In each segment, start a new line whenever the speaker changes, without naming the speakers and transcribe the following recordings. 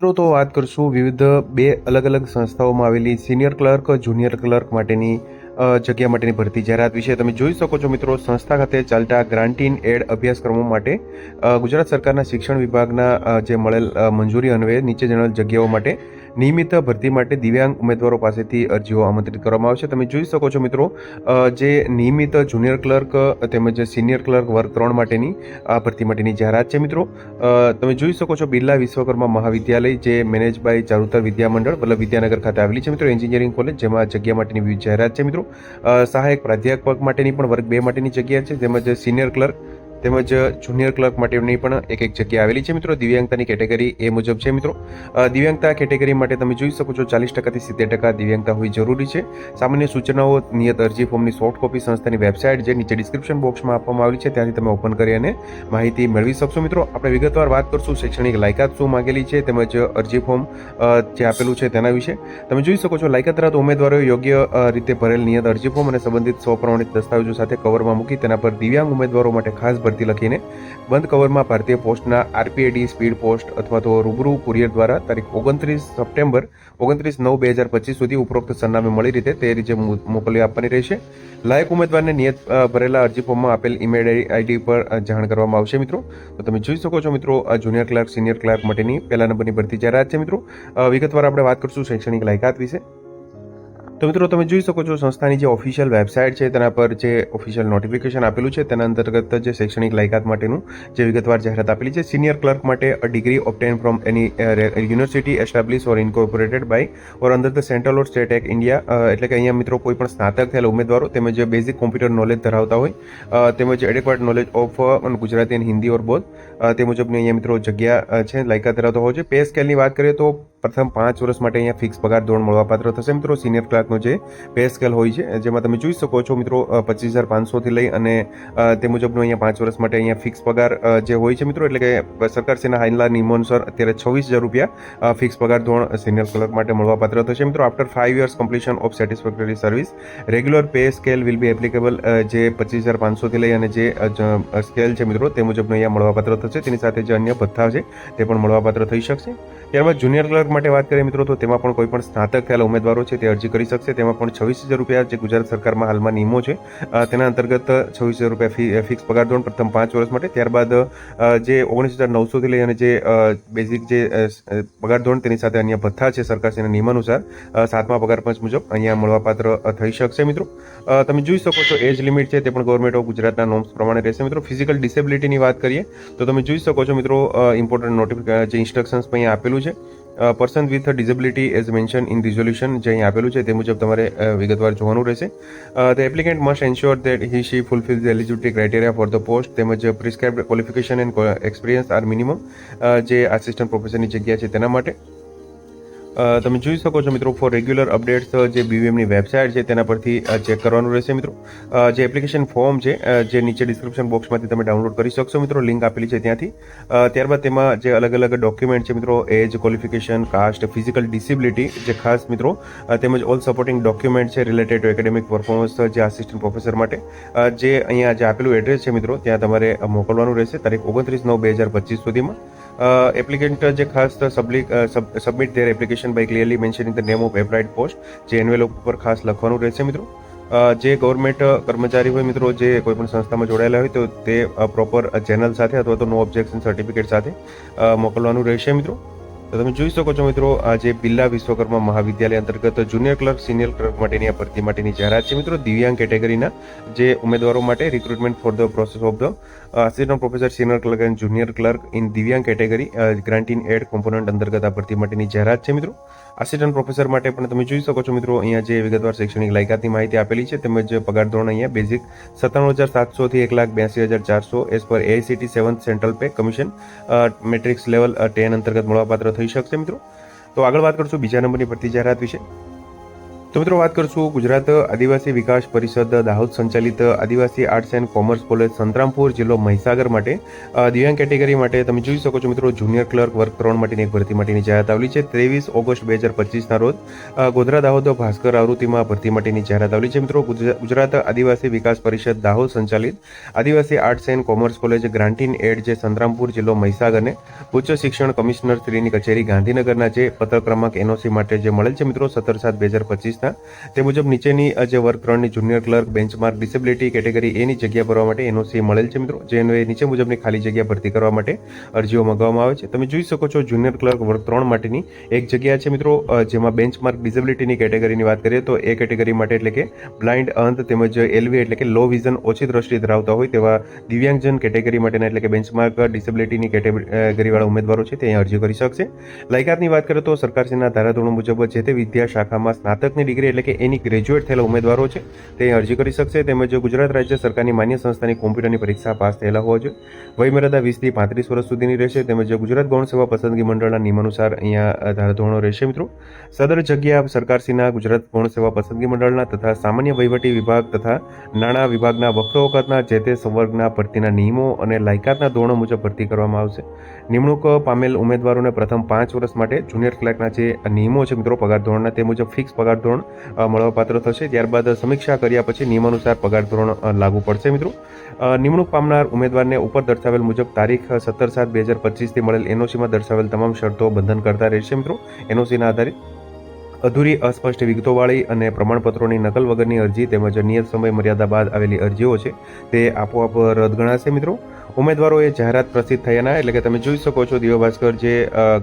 મિત્રો, તો વાત કરશું વિવિધ બે અલગ અલગ સંસ્થાઓમાં આવેલી સિનિયર ક્લર્ક, જુનિયર ક્લર્ક માટેની જગ્યા માટેની ભરતી. જાહેરાત વિશે તમે જોઈ શકો છો મિત્રો, સંસ્થા ખાતે ચાલતા ગ્રાન્ટીન એડ અભ્યાસક્રમો માટે ગુજરાત સરકારના શિક્ષણ વિભાગના જે મળેલ મંજૂરી અન્વયે નીચે જણાવેલ જગ્યાઓ માટે નિયમિત ભરતી માટે દિવ્યાંગ ઉમેદવારો પાસેથી અરજીઓ આમંત્રિત કરવામાં આવશે. તમે જોઈ શકો છો મિત્રો જે નિયમિત જુનિયર ક્લર્ક, તેમજ સિનિયર ક્લર્ક વર્ગ ત્રણ માટેની આ ભરતી માટેની જાહેરાત છે મિત્રો. તમે જોઈ શકો છો બિરલા વિશ્વકર્મા મહાવિદ્યાલય, જે મેનેજ બાય ચારુતર વિદ્યામંડળ, વલ્લભ વિદ્યાનગર ખાતે આવેલી છે મિત્રો. એન્જિનિયરિંગ કોલેજ, જેમાં જગ્યા માટેની વિવિધ જાહેરાત છે મિત્રો. સહાયક પ્રાધ્યાપક માટેની પણ વર્ગ બે માટેની જગ્યા છે. તેમજ સિનિયર ક્લર્ક તેમજ જુનિયર ક્લર્ક માટેની પણ એક એક જગ્યા આવેલી છે. મિત્રો, દિવ્યાંગતાની કેટેગરી એ મુજબ છે. મિત્રો દિવ્યાંગતા કેટેગરી માટે તમે જોઈ શકો છો ચાલીસ ટકાથી સિત્તેર ટકા દિવ્યાંગતા હોવી જરૂરી છે. સામાન્ય સૂચનાઓ નિયત અરજી ફોર્મની સોફ્ટ કોપી સંસ્થાની વેબસાઇટ જે નીચે ડિસ્ક્રિપ્શન બોક્સમાં આપવામાં આવેલી છે, ત્યાંથી તમે ઓપન કરી અને માહિતી મેળવી શકશો. મિત્રો, આપણે વિગતવાર વાત કરશું શૈક્ષણિક લાયકાત શું માંગેલી છે, તેમજ અરજી ફોર્મ જે આપેલું છે તેના વિશે. તમે જોઈ શકો છો લાયકાત ધરાવતા ઉમેદવારોએ યોગ્ય રીતે ભરેલ નિયત અરજી ફોર્મ અને સંબંધિત સ્વપ્રમાણિત દસ્તાવેજો સાથે કવરમાં મૂકી તેના પર દિવ્યાંગ ઉમેદવારો માટે ખાસ ભરતી લખીને બંધ કવરમાં ભારતીય પોસ્ટના આરપીએડી સ્પીડ પોસ્ટ અથવા તો રૂબરૂ કુરિયર દ્વારા તારીખ ઓગણત્રીસ સપ્ટેમ્બર ઓગણત્રીસ નવ બે હજાર પચીસ સુધી ઉપરોક્ત સરનામે મળી રીતે તે રીતે મોકલી આપવાની રહેશે. લાયક ઉમેદવારને નિયત ભરેલા અરજી ફોર્મમાં આપેલ ઈમેલ આઈડી પર જાણ કરવામાં આવશે મિત્રો. તો તમે જોઈ શકો છો મિત્રો જુનિયર ક્લાર્ક, સિનિયર ક્લાર્ક માટેની પહેલા નંબરની ભરતી જાહેરાત છે મિત્રો. વિગતવાર આપણે વાત કરશું શૈક્ષણિક લાયકાત વિશે. તો મિત્રો તમે જોઈ શકો છો સંસ્થાની જે ઓફિશિયલ વેબસાઇટ છે તેના પર જે ઓફિશિયલ નોટિફિકેશન આપેલું છે તેના અંતર્ગત જે શૈક્ષણિક લાયકાત માટેનું જે વિગતવાર જાહેરાત આપેલી છે સિનિયર ક્લર્ક માટે degree obtain from any university establish or incorporated by or under the central or state act India એટલે કે અહીંયા મિત્રો કોઈ પણ સ્નાતક થયેલા ઉમેદવારો તેમજ બેઝિક કોમ્પ્યુટર નોલેજ ધરાવતા હોય તેમજ એડેક્વાટ નોલેજ ઓફ ગુજરાતી અને હિન્દી ઓર અ, તે મુજબની અહીંયા મિત્રો જગ્યા છે લાયકાત ધરાવતા હોય છે. પે સ્કેલની વાત કરીએ તો પ્રથમ પાંચ વર્ષ માટે અહીંયા ફિક્સ પગાર ધોરણ મળવાપાત્ર થશે. મિત્રો સિનિયર ક્લાર્કનો જે પે સ્કેલ હોય છે જેમાં તમે જોઈ શકો છો, મિત્રો પચીસ હજાર પાંચસોથી લઈ અને તે મુજબનો અહીંયા પાંચ વર્ષ માટે અહીંયા ફિક્સ પગાર જે હોય છે, મિત્રો, એટલે કે સરકારશ્રીના હાલના નિયમો અનુસાર અત્યારે છવ્વીસ હજાર રૂપિયા ફિક્સ પગાર ધોરણ સિનિયર ક્લાર્ક માટે મળવાપાત્ર થશે. મિત્રો after five years completion of satisfactory service regular pay scale will be applicable જે પચીસ હજાર પાંચસોથી લઈ અને જે સ્કેલ છે, મિત્રો, તે મુજબનો અહીંયા મળવાપાત્ર થશે. તેની સાથે જે અન્ય ભથ્થા છે, તે પણ મળવાપાત્ર થઈ શકશે. ત્યારબાદ જુનિયર ક્લર્ક માટે વાત કરીએ મિત્રો, તો તેમાં પણ કોઈ પણ સ્નાતક થયેલા ઉમેદવારો છે તે અરજી કરી શકશે. તેમાં પણ છવ્વીસ હજાર રૂપિયા જે ગુજરાત સરકારમાં હાલમાં નિયમો છે તેના અંતર્ગત છવ્વીસ હજાર રૂપિયા ફી ફિક્સ પગાર ધોરણ પ્રથમ પાંચ વર્ષ માટે, ત્યારબાદ જે ઓગણીસ હજાર નવસોથી લઈ અને જે બેઝિક જે પગાર ધોરણ તેની સાથે અન્ય ભથ્થા છે સરકારશ્રીના નિયમાનુસાર સાતમા પગાર પંચ મુજબ અહીંયા મળવાપાત્ર થઈ શકશે મિત્રો. તમે જોઈ શકો છો એજ લિમિટ છે તે પણ ગવર્મેન્ટ ઓફ ગુજરાતના નોર્મ્સ પ્રમાણે રહેશે મિત્રો. ફિઝિકલ ડિસેબિલિટીની વાત કરીએ, તો તમે જોઈ શકો છો મિત્રો ઇમ્પોર્ટન્ટ નોટિફિક જે ઇન્સ્ટ્રક્શન્સ અહીંયા આપેલું છે. Person with disability as mention in resolution જે અહીં આપેલું છે, તે મુજબ તમારે વિગતવાર જોવાનું રહેશે. The applicant must ensure that he she fulfil the eligibility criteria for the post તેમજ prescribed qualification and experience are minimum જે આસિસ્ટન્ટ પ્રોફેસરની જગ્યા છે તેના માટે. તમે જોઈ શકો છો મિત્રો ફોર રેગ્યુલર અપડેટ્સ જે બીવીએમની વેબસાઇટ છે, તેના પરથી ચેક કરવાનું રહેશે મિત્રો. જે એપ્લિકેશન ફોર્મ છે જે નીચે ડિસ્ક્રિપ્શન બોક્સમાંથી તમે ડાઉનલોડ કરી શકશો મિત્રો લિંક આપેલી છે ત્યાંથી. ત્યારબાદ તેમાં જે અલગ અલગ ડોક્યુમેન્ટ છે મિત્રો age qualification caste physical disability જે ખાસ મિત્રો તેમજ ઓલ સપોર્ટિંગ ડોક્યુમેન્ટ છે રિલેટેડ ટુ એકેડેમિક પરફોર્મન્સ જે આસિસ્ટન્ટ પ્રોફેસર માટે. જે અહીંયા જે આપેલું એડ્રેસ છે મિત્રો, ત્યાં તમારે મોકલવાનું રહેશે, તારીખ ઓગણત્રીસ નવ બે હજાર પચીસ સુધીમાં. એપ્લિકેન્ટ જે ખાસ સબલિક submit their application by clearly mentioning the name of applied post જે એન્વેલોપ ઉપર ખાસ લખવાનું રહેશે મિત્રો. જે ગવર્મેન્ટ કર્મચારી હોય મિત્રો, જે કોઈ પણ સંસ્થામાં જોડાયેલા હોય તો તે પ્રોપર ચેનલ સાથે અથવા તો નો ઓબ્જેક્શન સર્ટિફિકેટ સાથે મોકલવાનું રહેશે મિત્રો. તો તમે જોઈ શકો છો મિત્રો આ જે બિરલા વિશ્વકર્મા મહાવિદ્યાલય અંતર્ગત જુનિયર ક્લર્ક, સિનિયર ક્લર્ક માટેની આ ભરતી માટેની જાહેરાત છે. મિત્રો, દિવ્યાંગ કેટેગરીના જે ઉમેદવારો માટે recruitment for the process of the assistant professor senior clerk and junior clerk in Divyang category grant in aid component અંતર્ગત આ ભરતી માટેની જાહેરાત છે મિત્રો. આસિસ્ટન્ટ પ્રોફેસર માટે પણ તમે જોઈ શકો છો મિત્રો, અહીંયા જે વિગતવાર શૈક્ષણિક લાયકાતની માહિતી આપેલી છે, તેમજ પગાર ધોરણ અહીંયા બેઝિક સત્તાણું હજાર સાતસોથી એક લાખ બ્યાસી હજાર ચારસો as per AICTE seventh central pay commission matrix level ten અંતર્ગત મળવાપાત્ર થઈ શકશે મિત્રો? તો આગળ વાત કરશું બીજા નંબરની ભરતી જાહેરાત વિશે. તો મિત્રો વાત કરશું ગુજરાત આદિવાસી વિકાસ પરિષદ દાહોદ સંચાલિત Adivasi arts and commerce college Santrampur જિલ્લો મહીસાગર માટે દિવ્યાંગ કેટેગરી માટે તમે જોઈ શકો છો મિત્રો જુનિયર ક્લર્ક વર્ગ ત્રણ માટેની એક ભરતી માટેની જાહેરાત આવેલી છે. ત્રેવીસ ઓગસ્ટ બે હજાર પચીસના રોજ ગોધરા દાહોદ ભાસ્કર આવૃત્તિમાં ભરતી માટેની જાહેરાત આવેલી છે. મિત્રો ગુજરાત આદિવાસી વિકાસ પરિષદ દાહોદ સંચાલિત Adivasi arts and commerce college grant in aid જે સંતરામપુર જિલ્લો મહીસાગરને ઉચ્ચ શિક્ષણ કમિશનર શ્રીની કચેરી ગાંધીનગરના જે પત્ર ક્રમાંક એનઓસી માટે જે મળેલ છે મિત્રો સત્તર સાત બે હજાર પચીસના તે મુજબ નીચેની જે વર્ગ ત્રણની junior clerk, benchmark, disability category એની જગ્યા ભરવા માટે એનઓસી મળેલ છે મિત્રો. જેને નીચે મુજબની ખાલી જગ્યા ભરતી કરવા માટે અરજીઓ મંગાવવામાં આવે છે. તમે જોઈ શકો છો જુનિયર ક્લર્ક વર્ગ ત્રણ માટેની એક જગ્યા છે મિત્રો. જેમાં બેન્ચમાર્ક ડિસેબિલિટીની કેટેગરીની વાત કરીએ તો એ કેટેગરી માટે એટલે કે બ્લાઇન્ડ અંત તેમજ એલવી એટલે કે લો વિઝન ઓછી દ્રષ્ટિ ધરાવતા હોય તેવા દિવ્યાંગજન કેટેગરી માટેના એટલે કે બેન્ચમાર્ક ડિસેબિલિટીની કેટેગરીવાળા ઉમેદવારો છે તે અરજી કરી શકશે. લાયકાતની વાત કરીએ તો સરકારશ્રીના ધારાધોરણ મુજબ જે તે વિદ્યા શાખામાં સ્નાતકની ડિગ્રી એટલે કે એની ગ્રેજ્યુએટ થયેલા ઉમેદવારો છે. તે અરજી કરી શકશે. તેમજ ગુજરાત રાજ્ય સરકારની માન્ય સંસ્થાની કોમ્પ્યુટરની પરીક્ષા પાસ થયેલા હોવા જોઈએ. વયમર્યાદા વીસથી પાંત્રીસ વર્ષ સુધીની રહેશે. તેમજ ગુજરાત ગૌણ સેવા પસંદગી મંડળના નિયમાનુસાર અહીંયા ધારાધોરણો રહેશે મિત્રો. સદર જગ્યા સરકારશ્રીના ગુજરાત ગૌણ સેવા પસંદગી મંડળના તથા સામાન્ય વહીવટી વિભાગ તથા નાણાં વિભાગના વખતો વખતના જે તે સંવર્ગના ભરતીના નિયમો અને લાયકાતના ધોરણો મુજબ ભરતી કરવામાં આવશે. નિમણૂક પામેલ ઉમેદવારોને પ્રથમ પાંચ વર્ષ માટે જુનિયર ક્લાર્કના જે નિયમો છે મિત્રો, પગાર ધોરણના તે મુજબ ફિક્સ પગાર ધોરણ અ, મળવાપાત્ર થશે. ત્યારબાદ સમીક્ષા કર્યા પછી નિયમાનુસાર પગાર ધોરણ લાગુ પડશે મિત્રો. નિમણૂક પામનાર ઉમેદવારને ઉપર દર્શાવેલ મુજબ તારીખ સત્તર સાત બે હજાર પચીસથી મળેલ એનઓસીમાં દર્શાવેલ તમામ શરતો બંધન કરતા રહેશે મિત્રો. એનઓસીના આધારિત અધૂરી અસ્પષ્ટ વિગતોવાળી અને પ્રમાણપત્રોની નકલ વગરની અરજી તેમજ નિયત સમય મર્યાદા બાદ આવેલી અરજીઓ છે તે આપોઆપ રદ ગણાશે મિત્રો. ઉમેદવારોએ જાહેરાત પ્રસિદ્ધ થયાના એટલે કે તમે જોઈ શકો છો દિવ્ય ભાસ્કર જે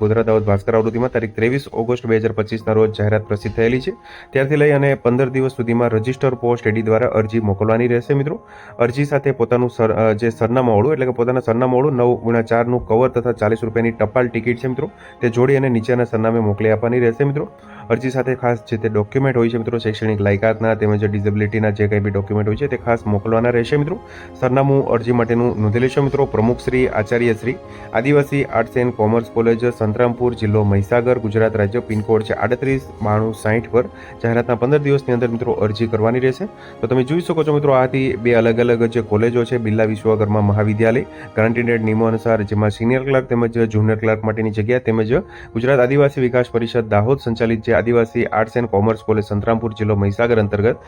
ગુજરાત દાહોદ ભાસ્કર આવૃત્તિમાં તારીખ ત્રેવીસ ઓગસ્ટ બે હજાર પચીસના રોજ જાહેરાત પ્રસિદ્ધ થયેલી છે. ત્યારથી લઈ અને પંદર દિવસ સુધીમાં રજિસ્ટર પોસ્ટ એડી દ્વારા અરજી મોકલવાની રહેશે મિત્રો. અરજી સાથે પોતાનું સર જે સરનામાવાળું એટલે કે પોતાના સરનામાવાળું નવ ગુણા ચારનું કવર તથા ચાલીસ રૂપિયાની ટપાલ ટિકિટ છે મિત્રો. તે જોડી અને નીચેના સરનામે મોકલી આપવાની રહેશે મિત્રો. અરજી સાથે ખાસ જે તે ડોક્યુમેન્ટ હોય છે મિત્રો, શૈક્ષણિક લાયકાતના તેમજ ડિઝેબિલિટીના જે કંઈ બી ડોક્યુમેન્ટ હોય છે, તે ખાસ મોકલવાના રહેશે મિત્રો. સરનામું અરજી માટેનું નોંધી લેશો મિત્રો, પ્રમુખ Shri, Acharya Shri, Adivasi arts and commerce college Santrampur જિલ્લો મહીસાગર, ગુજરાત રાજ્ય પિનકોડ છે આડત્રીસ, બાણું સાઠ પર જાહેરાતના પંદર દિવસની અંદર મિત્રો અરજી કરવાની રહેશે. તો તમે જોઈ શકો છો મિત્રો આથી બે અલગ અલગ જે કોલેજો છે, બિરલા વિશ્વકર્મા મહાવિદ્યાલય ગ્રાન્ટેડ નિયમો અનુસાર, જેમાં સિનિયર ક્લાર્ક તેમજ જુનિયર ક્લાર્ક માટેની જગ્યા તેમજ ગુજરાત આદિવાસી વિકાસ પરિષદ દાહોદ સંચાલિત જે Adivasi arts and commerce college Santrampur જિલ્લો મહીસાગર અંતર્ગત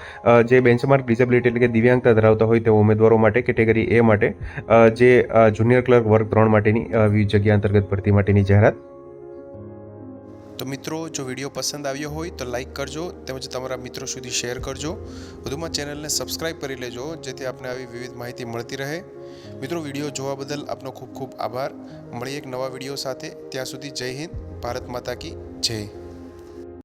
જે બેન્ચમાર્ક ડિસેબિલિટી એટલે કે દિવ્યાંગતા ધરાવતા હોય તેવા ઉમેદવારો માટે કેટેગરી એ માટે જે જુનિયર ક્લર્ક વર્ગ ત્રણ માટેની વિવિધ જગ્યા અંતર્ગત ભરતી માટેની જાહેરાત.
તો મિત્રો, જો વીડિયો પસંદ આવ્યો હોય તો લાઈક કરજો તેમજ તમારા મિત્રો સુધી શેર કરજો. વધુમાં ચેનલને સબસ્ક્રાઇબ કરી લેજો જેથી આપને આવી વિવિધ માહિતી મળતી રહે. મિત્રો, વીડિયો જોવા બદલ આપનો ખૂબ ખૂબ આભાર. મળીએ એક નવા વીડિયો સાથે. ત્યાં સુધી જય હિન્દ, ભારત માતા કી જય.